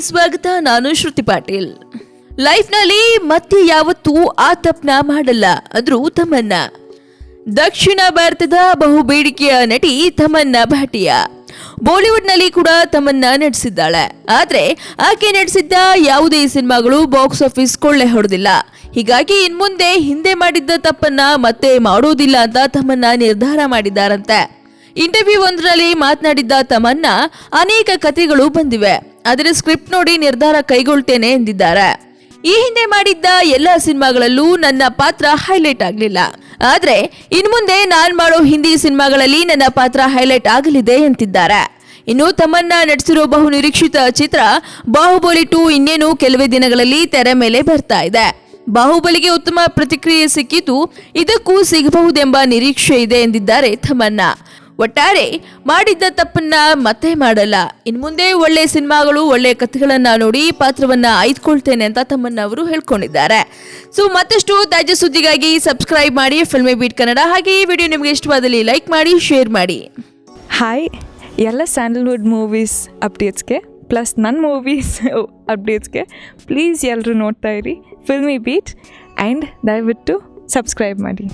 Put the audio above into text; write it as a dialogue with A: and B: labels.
A: ಸ್ವಾಗತ, ನಾನು ಶ್ರುತಿ ಪಾಟೀಲ್. ಲೈಫ್ನಲ್ಲಿ ಮತ್ತೆ ಯಾವತ್ತೂ ಆ ತಪ್ಪನ ಮಾಡಲ್ಲ ಅಂದ್ರು ತಮನ್ನ ದಕ್ಷಿಣ ಭಾರತದ ಬಹು ಬೇಡಿಕೆಯ ನಟಿ ತಮನ್ನ ಭಾಟಿಯಾ. ಬಾಲಿವುಡ್ನಲ್ಲಿ ಕೂಡ ತಮನ್ನ ನಟಿಸಿದ್ದಾಳೆ, ಆದ್ರೆ ಆಕೆ ನಟಿಸಿದ್ದ ಯಾವುದೇ ಸಿನಿಮಾಗಳು ಬಾಕ್ಸ್ ಆಫೀಸ್ ಕೊಳ್ಳೆ ಹೊಡೆದಿಲ್ಲ. ಹೀಗಾಗಿ ಇನ್ಮುಂದೆ ಹಿಂದೆ ಮಾಡಿದ್ದ ತಪ್ಪನ್ನ ಮತ್ತೆ ಮಾಡೋದಿಲ್ಲ ಅಂತ ತಮನ್ನ ನಿರ್ಧಾರ ಮಾಡಿದ್ದಾರಂತೆ. ಇಂಟರ್ವ್ಯೂ ಒಂದರಲ್ಲಿ ಮಾತನಾಡಿದ್ದ ತಮನ್ನ ಅನೇಕ ಕಥೆಗಳು ಬಂದಿವೆ. ಅದರ ಸ್ಕ್ರಿಪ್ಟ್ ನೋಡಿ ನಿರ್ಧಾರ ಕೈಗೊಳ್ತೇನೆ ಎಂದಿದ್ದಾರೆ. ಈ ಹಿಂದೆ ಮಾಡಿದ್ದ ಎಲ್ಲ ಸಿನಿಮಾಗಳಲ್ಲೂ ನನ್ನ ಪಾತ್ರ ಹೈಲೈಟ್ ಆಗಲಿಲ್ಲ. ಆದರೆ ಇನ್ಮುಂದೆ ನಾನು ಮಾಡೋ ಹಿಂದಿ ಸಿನಿಮಾಗಳಲ್ಲಿ ನನ್ನ ಪಾತ್ರ ಹೈಲೈಟ್ ಆಗಲಿದೆ ಎಂತಿದ್ದಾರೆ. ಇನ್ನು ತಮ್ಮನ್ನ ನಟಿಸಿರೋ ಬಹು ನಿರೀಕ್ಷಿತ ಚಿತ್ರ ಬಾಹುಬಲಿ ಟು ಇನ್ನೇನು ಕೆಲವೇ ದಿನಗಳಲ್ಲಿ ತೆರೆ ಮೇಲೆ ಬರ್ತಾ ಇದೆ. ಬಾಹುಬಲಿಗೆ ಉತ್ತಮ ಪ್ರತಿಕ್ರಿಯೆ ಸಿಕ್ಕಿದ್ದು ಇದಕ್ಕೂ ಸಿಗಬಹುದೆಂಬ ನಿರೀಕ್ಷೆ ಇದೆ ಎಂದಿದ್ದಾರೆ ತಮನ್ನ ಒಟ್ಟಾರೆ ಮಾಡಿದ್ದ ತಪ್ಪನ್ನ ಮತ್ತೆ ಮಾಡಲ್ಲ. ಇನ್ಮುಂದೆ ಒಳ್ಳೆ ಸಿನಿಮಾಗಳು, ಒಳ್ಳೆ ಕಥೆಗಳನ್ನ ನೋಡಿ ಪಾತ್ರವನ್ನ ಆಯ್ದುಕೊಳ್ತೇನೆ ಅಂತ ತಮ್ಮನ್ನ ಅವರು ಹೇಳ್ಕೊಂಡಿದ್ದಾರೆ. ಸೊ ಮತ್ತಷ್ಟು ತಾಜಾ ಸುದ್ದಿಗಾಗಿ ಸಬ್ಸ್ಕ್ರೈಬ್ ಮಾಡಿ ಫಿಲ್ಮಿ ಬೀಟ್ ಕನ್ನಡ ಹಾಗೆ ಈ ವಿಡಿಯೋ ನಿಮಗೆ ಇಷ್ಟವಾದಲ್ಲಿ ಲೈಕ್ ಮಾಡಿ ಶೇರ್ ಮಾಡಿ.
B: ಹಾಯ್ ಎಲ್ಲ ಸ್ಯಾಂಡಲ್ವುಡ್ ಮೂವೀಸ್ ಅಪ್ಡೇಟ್ಸ್ಗೆ ಪ್ಲಸ್ ನನ್ನ ಮೂವೀಸ್ ಅಪ್ಡೇಟ್ಸ್ಗೆ ಪ್ಲೀಸ್ ಎಲ್ಲರೂ ನೋಡ್ತಾ ಇರಿ. ಫಿಲ್ಮಿ ಬೀಟ್ ಆ್ಯಂಡ್ ದಯವಿಟ್ಟು ಸಬ್ಸ್ಕ್ರೈಬ್ ಮಾಡಿ.